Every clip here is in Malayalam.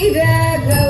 baby, go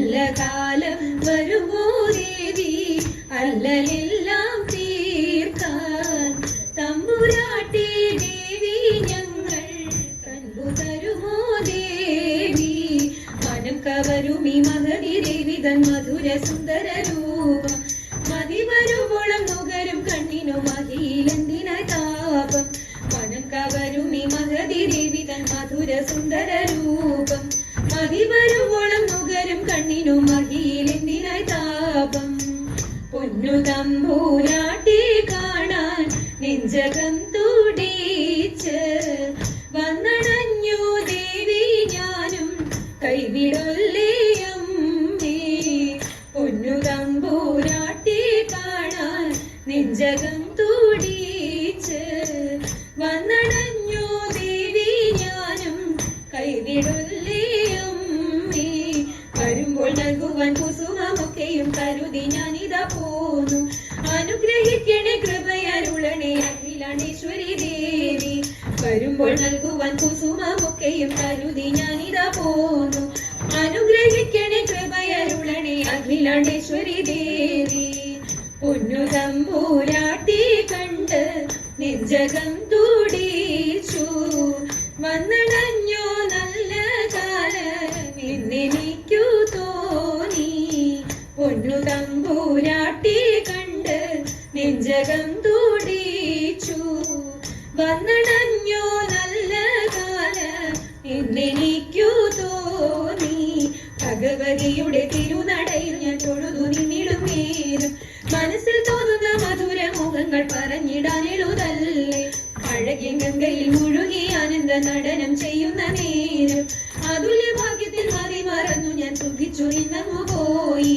നല്ല കാലം വരുമോ ദേവി? അല്ലലെല്ലാം തീർക്കാൻ തമ്പുരാട്ടി ദേവി ഞങ്ങൾ കൺപു തരുമോ ദേവി? മനം കവരുമി ദേവി തൻ മധുര സുന്ദര രൂപം. മതി വരുമ്പോളം നുകരും കണ്ണിനു മതിയിലെന്തിന താപം? മനം കവരുമി മഹതി ദേവി തൻ മധുര സുന്ദര രൂപം. മതി വരുവോളം നുകരും കണ്ണിനു മതിയിലെന്തിനായി താപം? പൊന്നു തമ്പൂരാട്ടി കുസുമമൊക്കെയും കരുതി ഞാനിതാ പോന്നു. അനുഗ്രഹിക്കണേ കൃപയരുളണേ അഖിലാണ്ടേശ്വരി ദേവി. പൊന്നു തമ്പൂരാട്ടി കണ്ട് നെഞ്ചകം തൂടിച്ചു. വന്നടഞ്ഞോ നല്ല കാലം എന്നെനിക്കു മുഖങ്ങൾ പറഞ്ഞിടാൻ എഴുതല്ലേ അഴകിയ ഗംഗയിൽ മുഴുകി ആനന്ദ നടനം ചെയ്യുന്ന നേരം. അതുല്യ ഭാഗ്യത്തിൽ മതി മറന്നു ഞാൻ സുഖിച്ചു ഇന്നങ്ങു പോയി.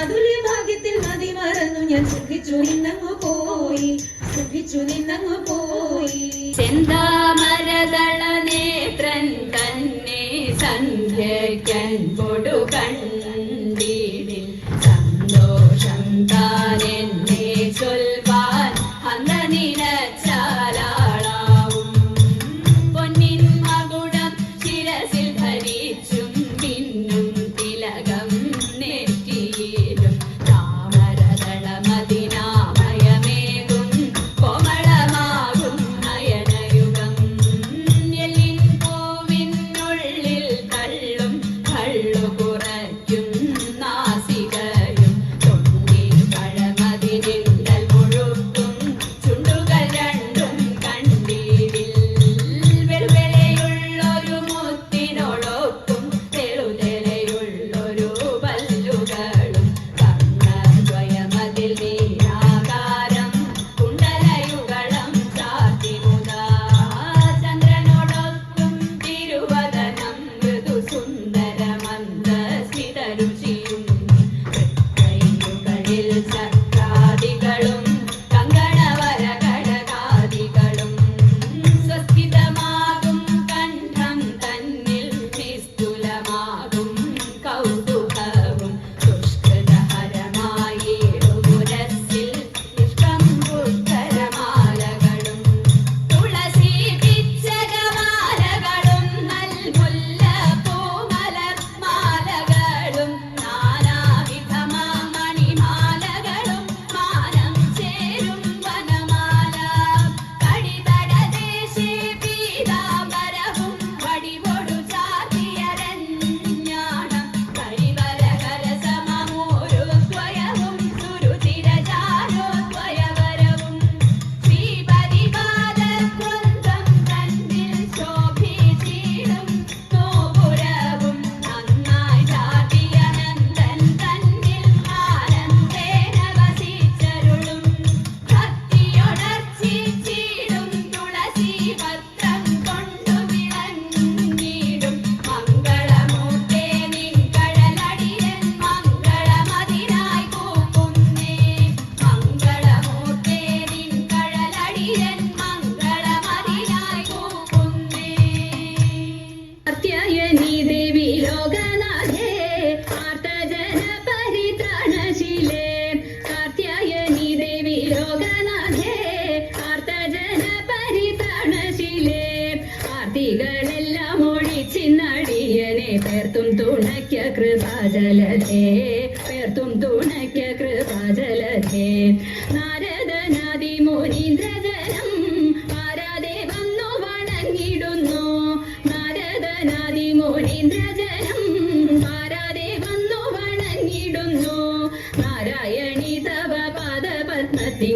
അതുല്യ ഭാഗ്യത്തിൽ മതി മറന്നു ഞാൻ സുഖിച്ചു ഇന്നങ്ങു പോയി. സുഖിച്ചു നിന്നങ്ങു പോയി. ചെന്താമരതള നേത്രൻ തന്നെ സന്ധ്യയ്ക്കൻ പൊടു കണ്ടീടിൽ സന്തോഷം താൻ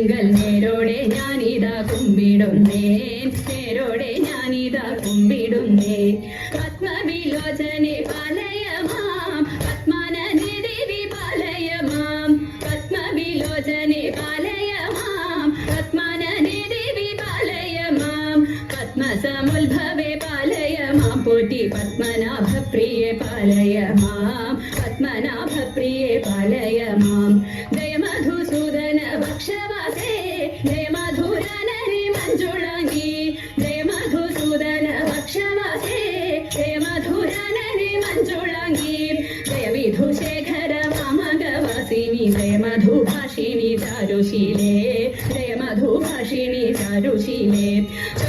തിങ്കൾ നേരോടെ ഞാനിതാ കുമ്പിടുന്നേ. നേരോടെ ഞാനിതാ കുമ്പിടുന്നേ. പത്മവിലോചനെ പാലയമാം. പത്മനദേവി പാലയമാം. പത്മവിലോചനെ പാലയമാം. പത്മനദേവി പാലയമാം. പത്മസമുദ്ഭവേ പാലയമാം. പോറ്റി പത്മനാഭ പ്രിയ പാലയമാം. മധുഭാഷിണി ജയ മധുഭാഷിണി ചാരുശീലേ ജയ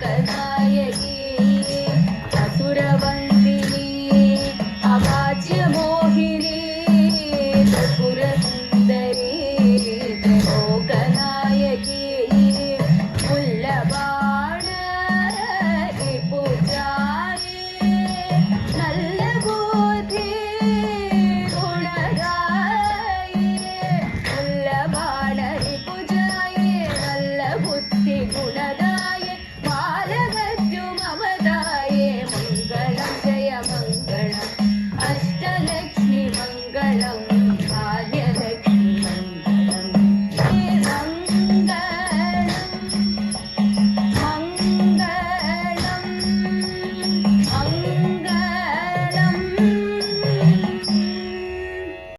感觉